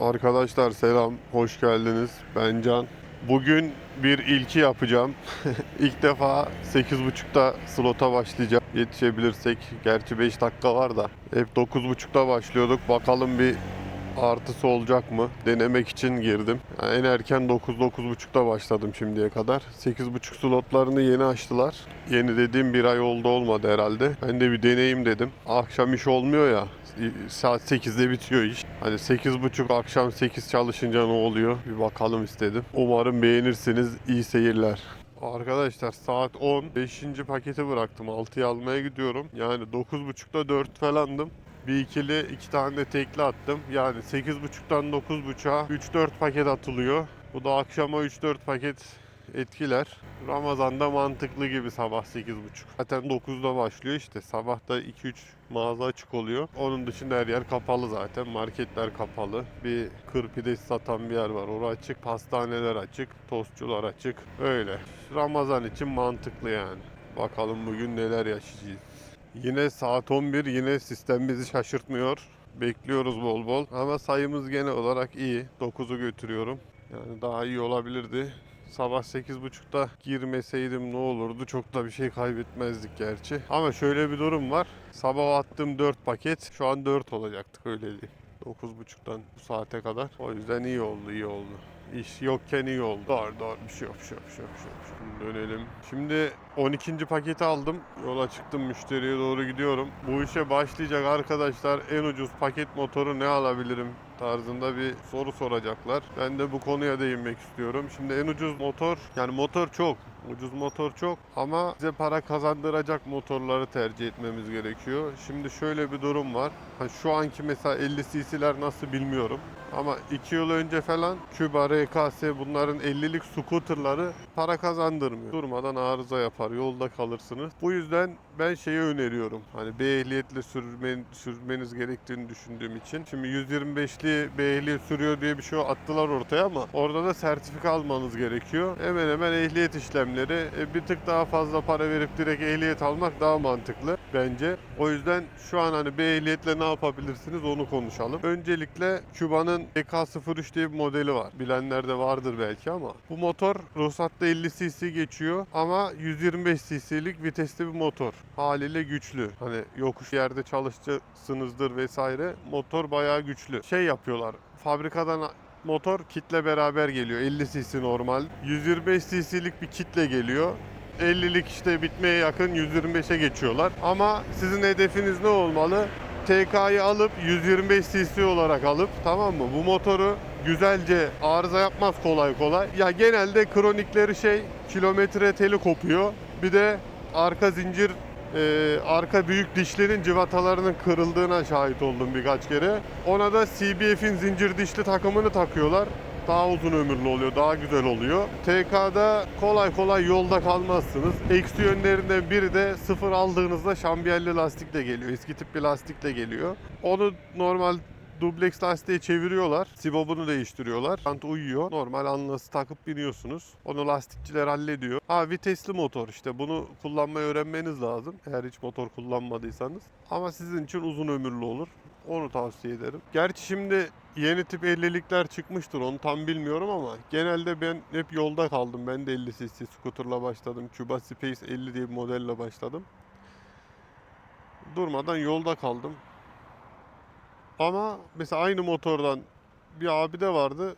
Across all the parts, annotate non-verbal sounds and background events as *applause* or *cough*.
Arkadaşlar selam, hoş geldiniz. Ben Can. Bugün bir ilki yapacağım. *laughs* İlk defa 8.30'da slota başlayacağım. Yetişebilirsek. Gerçi 5 dakika var da. Hep 9.30'da başlıyorduk. Bakalım bir artısı olacak mı? Denemek için girdim. Yani en erken 9-9.30'da başladım şimdiye kadar. 8.30 slotlarını yeni açtılar. Yeni dediğim bir ay oldu olmadı herhalde. Ben de bir deneyim dedim. Akşam iş olmuyor ya. Saat 8'de bitiyor iş. Hani 8.30 akşam 8 çalışınca ne oluyor? Bir bakalım istedim. Umarım beğenirsiniz. İyi seyirler. Arkadaşlar saat 10. 5. paketi bıraktım. 6'yı almaya gidiyorum. Yani 9.30'da 4 falandım. Bir ikili iki tane de tekli attım. Yani 8.30'dan 9.30'a 3-4 paket atılıyor. Bu da akşama 3-4 paket etkiler. Ramazan'da mantıklı gibi sabah 8.30. Zaten 9'da başlıyor işte. Sabahta 2-3 mağaza açık oluyor. Onun dışında her yer kapalı zaten. Marketler kapalı. Bir kır pidesi satan bir yer var. Orası açık. Pastaneler açık. Tostçular açık. Öyle. Ramazan için mantıklı yani. Bakalım bugün neler yaşayacağız. Yine saat 11. Yine sistem bizi şaşırtmıyor. Bekliyoruz bol bol. Ama sayımız genel olarak iyi. 9'u götürüyorum. Yani daha iyi olabilirdi. Sabah 8.30'da girmeseydim ne olurdu? Çok da bir şey kaybetmezdik gerçi. Ama şöyle bir durum var. Sabah attığım 4 paket şu an 4 olacaktık öyle diyeyim. 9.30'dan bu saate kadar. O yüzden iyi oldu, iyi oldu. İş yokken iyi oldu. Doğru doğru bir şey yok, bir şey yok, bir şey yok. Bir şey yok. Şimdi dönelim. Şimdi 12. paketi aldım. Yola çıktım, müşteriye doğru gidiyorum. Bu işe başlayacak arkadaşlar en ucuz paket motoru ne alabilirim tarzında bir soru soracaklar. Ben de bu konuya değinmek istiyorum. Şimdi en ucuz motor, yani motor çok. Ucuz motor çok ama bize para kazandıracak motorları tercih etmemiz gerekiyor. Şimdi şöyle bir durum var. Ha, şu anki mesela 50 cc'ler nasıl bilmiyorum. Ama 2 yıl önce falan Küba, RKS bunların 50'lik scooterları para kazandırmıyor. Durmadan arıza yapar, yolda kalırsınız. Bu yüzden ben şeyi öneriyorum. Hani B ehliyetle sürmen, sürmeniz gerektiğini düşündüğüm için. Şimdi 125'li B ehliyet sürüyor diye bir şey attılar ortaya ama orada da sertifika almanız gerekiyor. Hemen hemen ehliyet işlemleri e, bir tık daha fazla para verip direkt ehliyet almak daha mantıklı bence. O yüzden şu an hani B ehliyetle ne yapabilirsiniz onu konuşalım. Öncelikle Küba'nın EK03 diye bir modeli var. Bilenler de vardır belki ama bu motor ruhsatta 50 cc geçiyor ama 125 cc'lik vitesli bir motor. Haliyle güçlü. Hani yokuş yerde çalışacaksınızdır vesaire. Motor bayağı güçlü. Şey yapıyorlar. Fabrikadan motor kitle beraber geliyor. 50 cc normal. 125 cc'lik bir kitle geliyor. 50'lik işte bitmeye yakın 125'e geçiyorlar. Ama sizin hedefiniz ne olmalı? TK'yı alıp 125 cc olarak alıp tamam mı? Bu motoru güzelce arıza yapmaz kolay kolay. Ya genelde kronikleri şey kilometre teli kopuyor. Bir de arka zincir e, arka büyük dişlerin civatalarının kırıldığına şahit oldum birkaç kere. Ona da CBF'in zincir dişli takımını takıyorlar daha uzun ömürlü oluyor, daha güzel oluyor. TK'da kolay kolay yolda kalmazsınız. Eksi yönlerinden biri de sıfır aldığınızda şambiyelli lastikle geliyor. Eski tip bir lastikle geliyor. Onu normal dubleks lastiğe çeviriyorlar. Sibobunu değiştiriyorlar. Jant uyuyor. Normal anlası takıp biniyorsunuz. Onu lastikçiler hallediyor. Ha vitesli motor işte bunu kullanmayı öğrenmeniz lazım. Eğer hiç motor kullanmadıysanız. Ama sizin için uzun ömürlü olur. Onu tavsiye ederim. Gerçi şimdi yeni tip 50'likler çıkmıştır onu tam bilmiyorum ama genelde ben hep yolda kaldım. Ben de 50 cc scooterla başladım. Cuba Space 50 diye bir modelle başladım. Durmadan yolda kaldım. Ama mesela aynı motordan bir abi de vardı.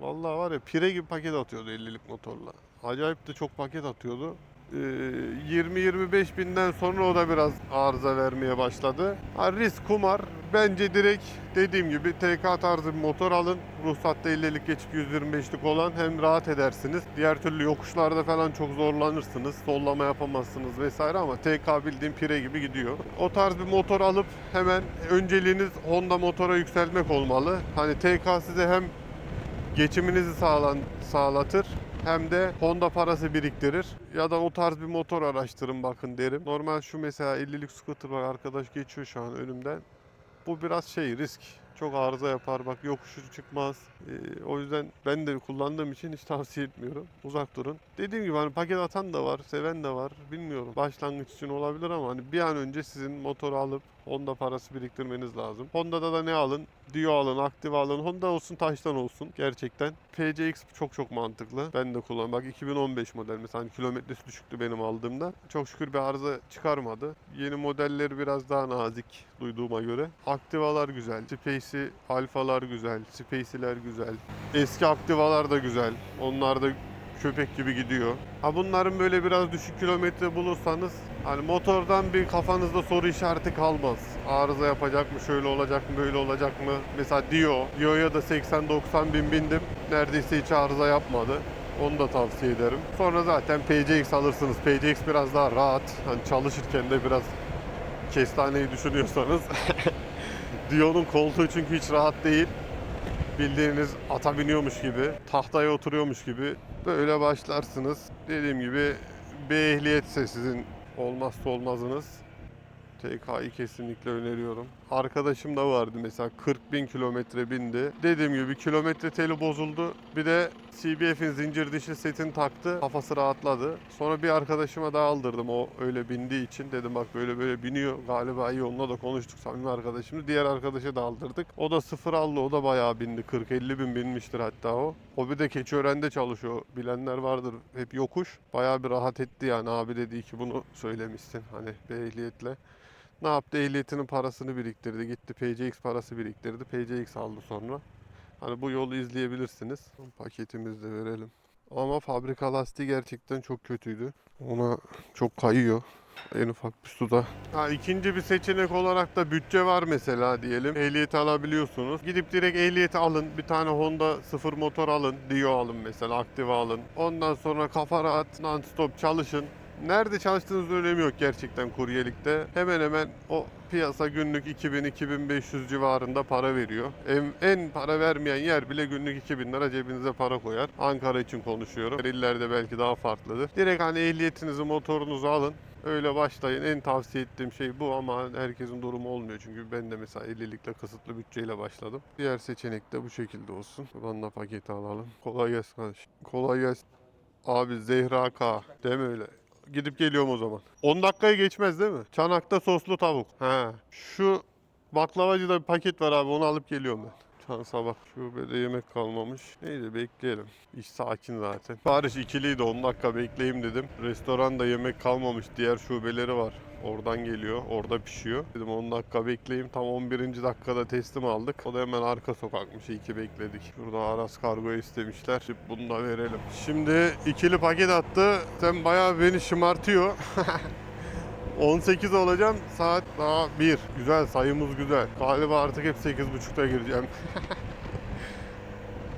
Vallahi var ya pire gibi paket atıyordu 50'lik motorla. Acayip de çok paket atıyordu. Ee, 20-25 binden sonra o da biraz arıza vermeye başladı. Ha, risk kumar. Bence direkt dediğim gibi TK tarzı bir motor alın. Ruhsatta 50'lik geçip 125'lik olan hem rahat edersiniz. Diğer türlü yokuşlarda falan çok zorlanırsınız. Sollama yapamazsınız vesaire ama TK bildiğim pire gibi gidiyor. O tarz bir motor alıp hemen önceliğiniz Honda motora yükseltmek olmalı. Hani TK size hem geçiminizi sağlan, sağlatır hem de Honda parası biriktirir. Ya da o tarz bir motor araştırın bakın derim. Normal şu mesela 50'lik scooter var arkadaş geçiyor şu an önümden. Bu biraz şey risk. çok arıza yapar. Bak yokuşu çıkmaz. Ee, o yüzden ben de kullandığım için hiç tavsiye etmiyorum. Uzak durun. Dediğim gibi hani paket atan da var, seven de var. Bilmiyorum. Başlangıç için olabilir ama hani bir an önce sizin motoru alıp Honda parası biriktirmeniz lazım. Honda'da da ne alın? Dio alın, Activa alın. Honda olsun, taştan olsun. Gerçekten. PCX çok çok mantıklı. Ben de kullanıyorum. Bak 2015 model mesela hani kilometresi düşüktü benim aldığımda. Çok şükür bir arıza çıkarmadı. Yeni modelleri biraz daha nazik duyduğuma göre. Activa'lar güzel. Space'i, Alfa'lar güzel. Space'iler güzel. Eski Activa'lar da güzel. Onlar da köpek gibi gidiyor. Ha bunların böyle biraz düşük kilometre bulursanız hani motordan bir kafanızda soru işareti kalmaz. Arıza yapacak mı, şöyle olacak mı, böyle olacak mı? Mesela Dio. Dio'ya da 80-90 bin bindim. Neredeyse hiç arıza yapmadı. Onu da tavsiye ederim. Sonra zaten PCX alırsınız. PCX biraz daha rahat. Hani çalışırken de biraz kestaneyi düşünüyorsanız. *laughs* Dio'nun koltuğu çünkü hiç rahat değil bildiğiniz ata biniyormuş gibi, tahtaya oturuyormuş gibi böyle başlarsınız. Dediğim gibi bir ehliyetse sizin olmazsa olmazınız. TK'yı kesinlikle öneriyorum. Arkadaşım da vardı mesela 40 bin kilometre bindi. Dediğim gibi kilometre teli bozuldu. Bir de CBF'in zincir dişli setini taktı. Kafası rahatladı. Sonra bir arkadaşıma daha aldırdım o öyle bindiği için. Dedim bak böyle böyle biniyor. Galiba iyi onunla da konuştuk samimi arkadaşımız. Diğer arkadaşa da aldırdık. O da sıfır aldı. O da bayağı bindi. 40-50 bin binmiştir hatta o. O bir de Keçiören'de çalışıyor. Bilenler vardır. Hep yokuş. Bayağı bir rahat etti yani. Abi dedi ki bunu söylemişsin. Hani bir ehliyetle. Ne yaptı? Ehliyetinin parasını biriktirdi. Gitti PCX parası biriktirdi. PCX aldı sonra. Hani bu yolu izleyebilirsiniz. Paketimizi de verelim. Ama fabrika lastiği gerçekten çok kötüydü. Ona çok kayıyor. En ufak bir suda. Ha, ikinci bir seçenek olarak da bütçe var mesela diyelim. Ehliyeti alabiliyorsunuz. Gidip direkt ehliyeti alın. Bir tane Honda sıfır motor alın. Dio alın mesela. Activa alın. Ondan sonra kafa rahat non-stop çalışın. Nerede çalıştığınızın önemi yok gerçekten kuryelikte. Hemen hemen o piyasa günlük 2000-2500 civarında para veriyor. En, en para vermeyen yer bile günlük 2000 lira cebinize para koyar. Ankara için konuşuyorum. İllerde belki daha farklıdır. Direkt hani ehliyetinizi, motorunuzu alın. Öyle başlayın. En tavsiye ettiğim şey bu ama herkesin durumu olmuyor. Çünkü ben de mesela 50'likle kısıtlı bütçeyle başladım. Diğer seçenek de bu şekilde olsun. Da paketi alalım. Kolay gelsin kardeşim. Kolay gelsin. Abi Zehra K. Deme öyle. Gidip geliyorum o zaman. 10 dakikayı geçmez değil mi? Çanakta soslu tavuk. He. Şu baklavacıda bir paket var abi onu alıp geliyorum ben. Çan sabah şubede yemek kalmamış. Neyse bekleyelim. İş sakin zaten. Sipariş ikiliydi 10 dakika bekleyeyim dedim. Restoranda yemek kalmamış. Diğer şubeleri var. Oradan geliyor. Orada pişiyor. Dedim 10 dakika bekleyeyim. Tam 11. dakikada teslim aldık. O da hemen arka sokakmış. İyi ki bekledik. Şurada Aras kargo istemişler. Şimdi bunu da verelim. Şimdi ikili paket attı. Sen bayağı beni şımartıyor. *laughs* 18 olacağım. Saat daha 1. Güzel sayımız güzel. Galiba artık hep 8.30'da gireceğim. *laughs*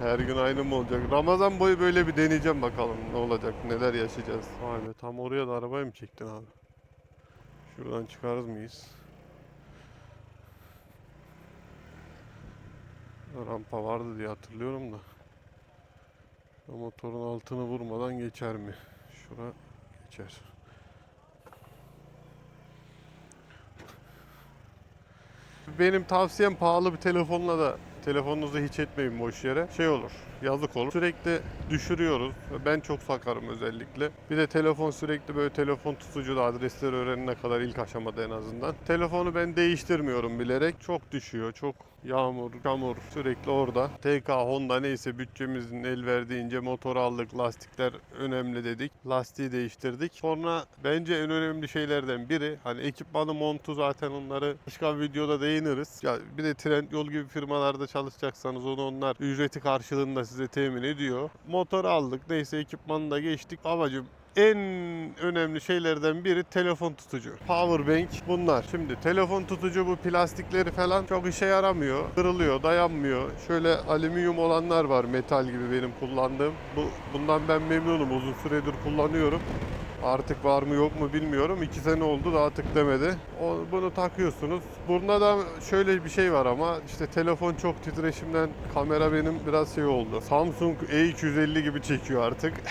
Her gün aynı mı olacak? Ramazan boyu böyle bir deneyeceğim bakalım ne olacak, neler yaşayacağız. Vay be tam oraya da arabayı mı çektin abi? Şuradan çıkarız mıyız? Rampa vardı diye hatırlıyorum da. Motorun altını vurmadan geçer mi? Şura geçer. Benim tavsiyem pahalı bir telefonla da telefonunuzu hiç etmeyin boş yere. Şey olur, yazık olur. Sürekli düşürüyoruz. Ben çok sakarım özellikle. Bir de telefon sürekli böyle telefon tutucu da adresleri öğrenene kadar ilk aşamada en azından. Telefonu ben değiştirmiyorum bilerek. Çok düşüyor, çok yağmur, çamur sürekli orada. TK, Honda neyse bütçemizin el verdiğince motor aldık. Lastikler önemli dedik. Lastiği değiştirdik. Sonra bence en önemli şeylerden biri hani ekipmanı montu zaten onları başka bir videoda değiniriz. Ya bir de Trendyol gibi firmalarda çalışacaksanız onu onlar ücreti karşılığında size temin ediyor. Motor aldık neyse ekipmanı da geçtik. Amacım en önemli şeylerden biri telefon tutucu. Powerbank bunlar. Şimdi telefon tutucu bu plastikleri falan çok işe yaramıyor. Kırılıyor, dayanmıyor. Şöyle alüminyum olanlar var metal gibi benim kullandığım. Bu bundan ben memnunum. Uzun süredir kullanıyorum. Artık var mı yok mu bilmiyorum. 2 sene oldu daha tık demedi. Bunu takıyorsunuz. Bunda da şöyle bir şey var ama işte telefon çok titreşimden kamera benim biraz şey oldu. Samsung E250 gibi çekiyor artık. *laughs*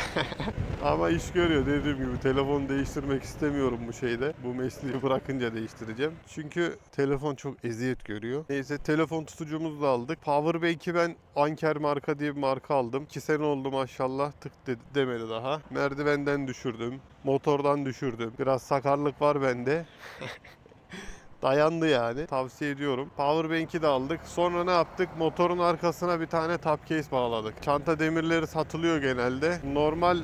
Ama iş görüyor dediğim gibi telefon değiştirmek istemiyorum bu şeyde. Bu mesleği bırakınca değiştireceğim. Çünkü telefon çok eziyet görüyor. Neyse telefon tutucumuzu da aldık. Powerbank'i ben Anker marka diye bir marka aldım. 2 sene oldu maşallah tık dedi, demedi daha. Merdivenden düşürdüm. Motordan düşürdüm. Biraz sakarlık var bende. *laughs* Dayandı yani. Tavsiye ediyorum. Powerbank'i de aldık. Sonra ne yaptık? Motorun arkasına bir tane top case bağladık. Çanta demirleri satılıyor genelde. Normal e,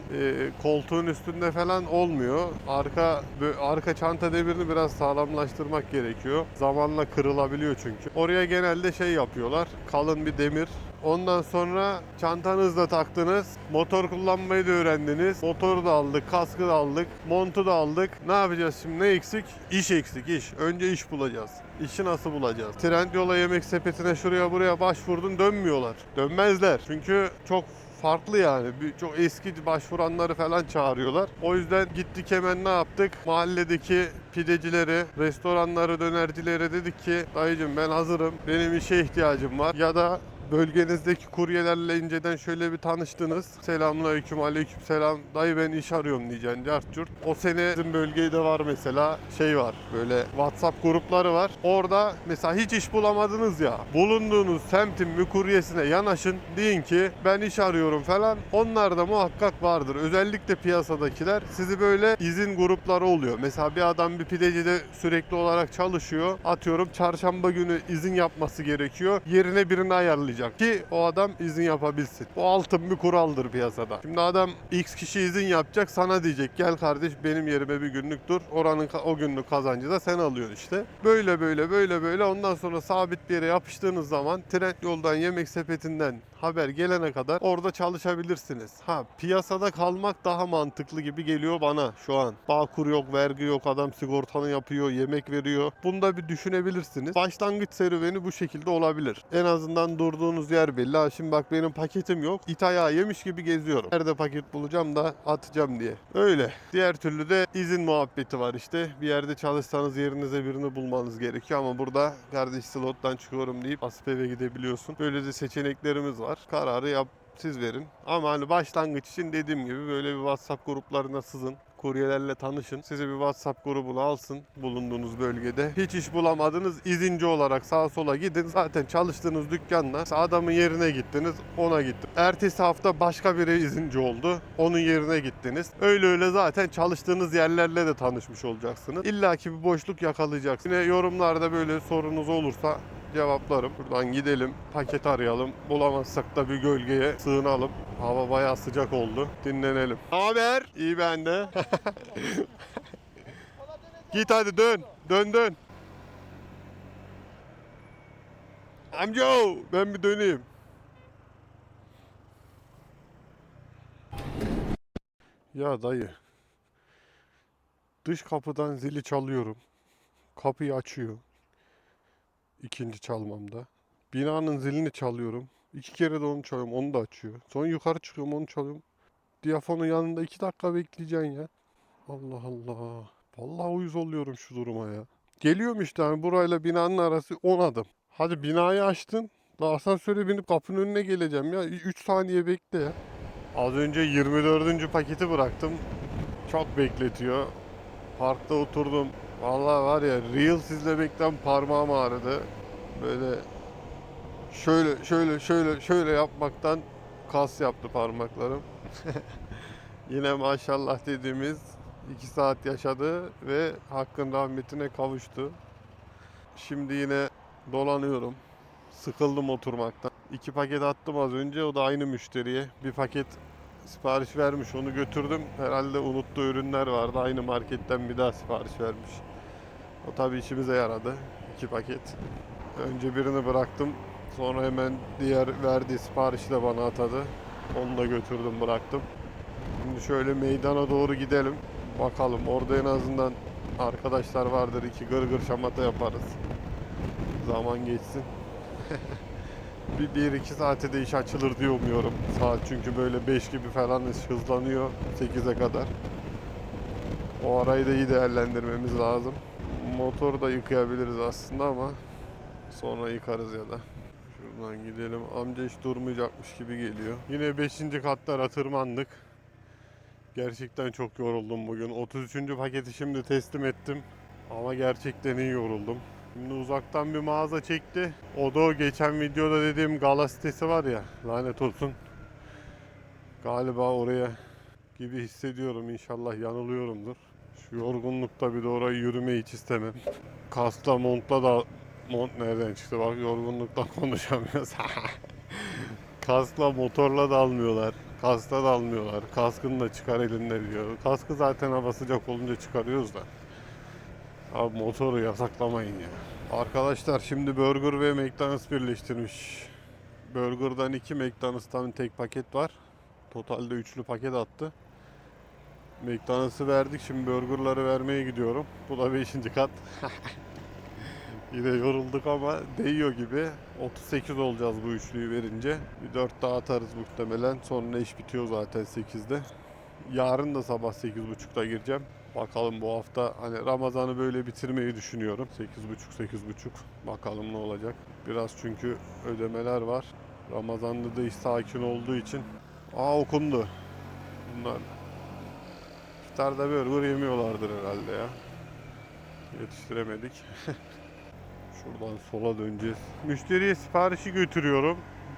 koltuğun üstünde falan olmuyor. Arka arka çanta demirini biraz sağlamlaştırmak gerekiyor. Zamanla kırılabiliyor çünkü. Oraya genelde şey yapıyorlar. Kalın bir demir Ondan sonra çantanızı da taktınız. Motor kullanmayı da öğrendiniz. Motoru da aldık, kaskı da aldık, montu da aldık. Ne yapacağız şimdi? Ne eksik? İş eksik, iş. Önce iş bulacağız. İşi nasıl bulacağız? Trendyol'a yemek sepetine şuraya buraya başvurdun dönmüyorlar. Dönmezler. Çünkü çok farklı yani. Bir- Çok eski başvuranları falan çağırıyorlar. O yüzden gittik hemen ne yaptık? Mahalledeki pidecileri, restoranları, dönercilere dedik ki dayıcım ben hazırım. Benim işe ihtiyacım var. Ya da bölgenizdeki kuryelerle inceden şöyle bir tanıştınız. Selamünaleyküm, aleyküm selam. Dayı ben iş arıyorum diyeceksin. Cart. O sene bizim bölgede var mesela şey var. Böyle WhatsApp grupları var. Orada mesela hiç iş bulamadınız ya. Bulunduğunuz semtin bir kuryesine yanaşın. Deyin ki ben iş arıyorum falan. Onlar da muhakkak vardır. Özellikle piyasadakiler sizi böyle izin grupları oluyor. Mesela bir adam bir pidecide sürekli olarak çalışıyor. Atıyorum çarşamba günü izin yapması gerekiyor. Yerine birini ayarlayacak ki o adam izin yapabilsin. Bu altın bir kuraldır piyasada. Şimdi adam X kişi izin yapacak sana diyecek gel kardeş benim yerime bir günlük dur. Oranın o günlük kazancı da sen alıyorsun işte. Böyle böyle böyle böyle ondan sonra sabit bir yere yapıştığınız zaman trend yoldan yemek sepetinden haber gelene kadar orada çalışabilirsiniz. Ha piyasada kalmak daha mantıklı gibi geliyor bana şu an. Bağkur yok, vergi yok, adam sigortanı yapıyor, yemek veriyor. Bunda bir düşünebilirsiniz. Başlangıç serüveni bu şekilde olabilir. En azından durduğunuz yer belli. Ha, şimdi bak benim paketim yok. İt ayağı yemiş gibi geziyorum. Nerede paket bulacağım da atacağım diye. Öyle. Diğer türlü de izin muhabbeti var işte. Bir yerde çalışsanız yerinize birini bulmanız gerekiyor ama burada kardeş slottan çıkıyorum deyip asıp eve gidebiliyorsun. Böyle de seçeneklerimiz var. Kararı yap siz verin. Ama hani başlangıç için dediğim gibi böyle bir WhatsApp gruplarına sızın. Kuryelerle tanışın. Sizi bir WhatsApp grubuna alsın bulunduğunuz bölgede. Hiç iş bulamadınız izinci olarak sağa sola gidin. Zaten çalıştığınız dükkanla adamın yerine gittiniz ona gittin. Ertesi hafta başka biri izinci oldu. Onun yerine gittiniz. Öyle öyle zaten çalıştığınız yerlerle de tanışmış olacaksınız. İlla ki bir boşluk yakalayacaksınız. Yine yorumlarda böyle sorunuz olursa cevaplarım. Buradan gidelim, paket arayalım. Bulamazsak da bir gölgeye sığınalım. Hava bayağı sıcak oldu. Dinlenelim. Haber? İyi bende. *laughs* Git hadi dön. Dön dön. Amco ben bir döneyim. Ya dayı. Dış kapıdan zili çalıyorum. Kapıyı açıyor. İkinci çalmamda. Binanın zilini çalıyorum. İki kere de onu çalıyorum. Onu da açıyor. Sonra yukarı çıkıyorum onu çalıyorum. Diyafonun yanında iki dakika bekleyeceksin ya. Allah Allah. Vallahi uyuz oluyorum şu duruma ya. Geliyorum işte hani burayla binanın arası 10 adım. Hadi binayı açtın. Daha asansöre binip kapının önüne geleceğim ya. 3 saniye bekle ya. Az önce 24. paketi bıraktım. Çok bekletiyor. Parkta oturdum. Vallahi var ya Reels izlemekten parmağım ağrıdı. Böyle şöyle şöyle şöyle şöyle yapmaktan kas yaptı parmaklarım. *laughs* Yine maşallah dediğimiz 2 saat yaşadı ve hakkın rahmetine kavuştu. Şimdi yine dolanıyorum. Sıkıldım oturmaktan. İki paket attım az önce. O da aynı müşteriye. Bir paket sipariş vermiş. Onu götürdüm. Herhalde unuttuğu ürünler vardı. Aynı marketten bir daha sipariş vermiş. O tabii işimize yaradı. İki paket. Önce birini bıraktım. Sonra hemen diğer verdiği siparişi de bana atadı. Onu da götürdüm bıraktım. Şimdi şöyle meydana doğru gidelim. Bakalım orada en azından arkadaşlar vardır. iki gırgır şamata yaparız. Zaman geçsin. *laughs* bir, bir iki saate de iş açılır diye umuyorum. Saat çünkü böyle 5 gibi falan hızlanıyor 8'e kadar. O arayı da iyi değerlendirmemiz lazım. Motoru da yıkayabiliriz aslında ama sonra yıkarız ya da. Şuradan gidelim. Amca hiç durmayacakmış gibi geliyor. Yine 5. katlara tırmandık. Gerçekten çok yoruldum bugün. 33. paketi şimdi teslim ettim. Ama gerçekten iyi yoruldum. Şimdi uzaktan bir mağaza çekti. O da o geçen videoda dediğim gala sitesi var ya. Lanet olsun. Galiba oraya gibi hissediyorum. İnşallah yanılıyorumdur. Şu yorgunlukta bir de orayı yürümeyi hiç istemem. Kaskla montla da mont nereden çıktı bak yorgunluktan *laughs* konuşamıyoruz. *laughs* Kaskla motorla da almıyorlar. Kaskla da almıyorlar. Kaskını da çıkar elinde diyor. Kaskı zaten hava sıcak olunca çıkarıyoruz da. Abi motoru yasaklamayın ya. Arkadaşlar şimdi Burger ve McDonald's birleştirmiş. Burger'dan 2 McDonald's'tan tek paket var. Totalde üçlü paket attı. McDonald's'ı verdik şimdi burgerları vermeye gidiyorum. Bu da 5. kat. *laughs* Yine yorulduk ama değiyor gibi. 38 olacağız bu üçlüyü verince. Bir 4 daha atarız muhtemelen. Sonra iş bitiyor zaten 8'de. Yarın da sabah 8.30'da gireceğim. Bakalım bu hafta hani Ramazan'ı böyle bitirmeyi düşünüyorum. 8.30 8.30 bakalım ne olacak. Biraz çünkü ödemeler var. Ramazan'da da iş sakin olduğu için. Aa okundu. Bunlar iftarda burger yemiyorlardır herhalde ya. Yetiştiremedik. *laughs* Şuradan sola döneceğiz. Müşteriye siparişi götürüyorum.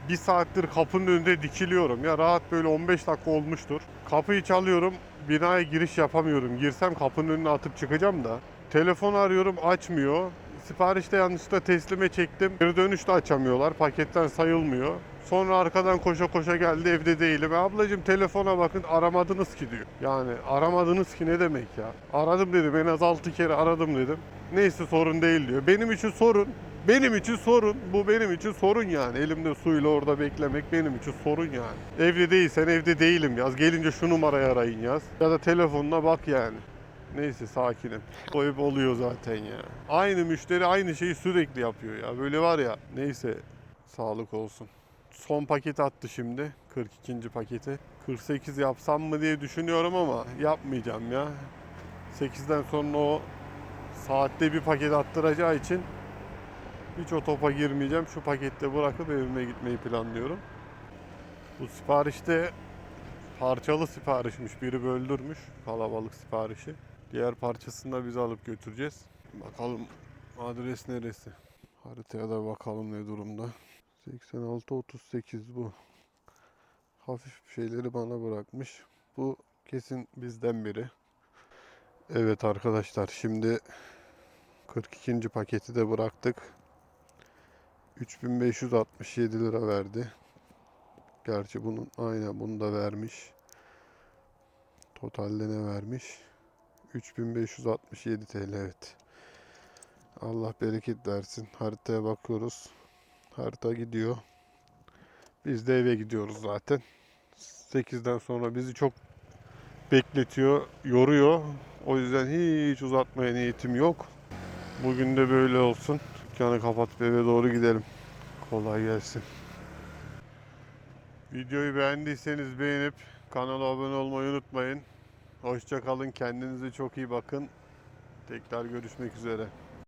Bir saattir kapının önünde dikiliyorum. Ya rahat böyle 15 dakika olmuştur. Kapıyı çalıyorum. Binaya giriş yapamıyorum. Girsem kapının önüne atıp çıkacağım da. Telefon arıyorum açmıyor. Siparişte yanlışlıkla teslime çektim. Geri dönüş de açamıyorlar. Paketten sayılmıyor. Sonra arkadan koşa koşa geldi evde değilim. E ablacığım telefona bakın aramadınız ki diyor. Yani aramadınız ki ne demek ya? Aradım dedim en az 6 kere aradım dedim. Neyse sorun değil diyor. Benim için sorun. Benim için sorun. Bu benim için sorun yani. Elimde suyla orada beklemek benim için sorun yani. Evde değilsen evde değilim yaz. Gelince şu numarayı arayın yaz. Ya da telefonuna bak yani. Neyse sakinim. O hep oluyor zaten ya. Aynı müşteri aynı şeyi sürekli yapıyor ya. Böyle var ya. Neyse sağlık olsun. Son paket attı şimdi. 42. paketi. 48 yapsam mı diye düşünüyorum ama yapmayacağım ya. 8'den sonra o saatte bir paket attıracağı için hiç o topa girmeyeceğim. Şu pakette bırakıp evime gitmeyi planlıyorum. Bu siparişte parçalı siparişmiş. Biri böldürmüş kalabalık siparişi. Diğer parçasını da biz alıp götüreceğiz. Bakalım adres neresi? Haritaya da bakalım ne durumda. 86-38 bu. Hafif şeyleri bana bırakmış. Bu kesin bizden biri. Evet arkadaşlar şimdi 42. paketi de bıraktık. 3567 lira verdi. Gerçi bunun aynen bunu da vermiş. Totalde ne vermiş? 3567 TL evet. Allah bereket versin. Haritaya bakıyoruz. Harita gidiyor. Biz de eve gidiyoruz zaten. 8'den sonra bizi çok bekletiyor, yoruyor. O yüzden hiç uzatmaya niyetim yok. Bugün de böyle olsun. Dükkanı kapatıp eve doğru gidelim. Kolay gelsin. Videoyu beğendiyseniz beğenip kanala abone olmayı unutmayın. Hoşça kalın. Kendinize çok iyi bakın. Tekrar görüşmek üzere.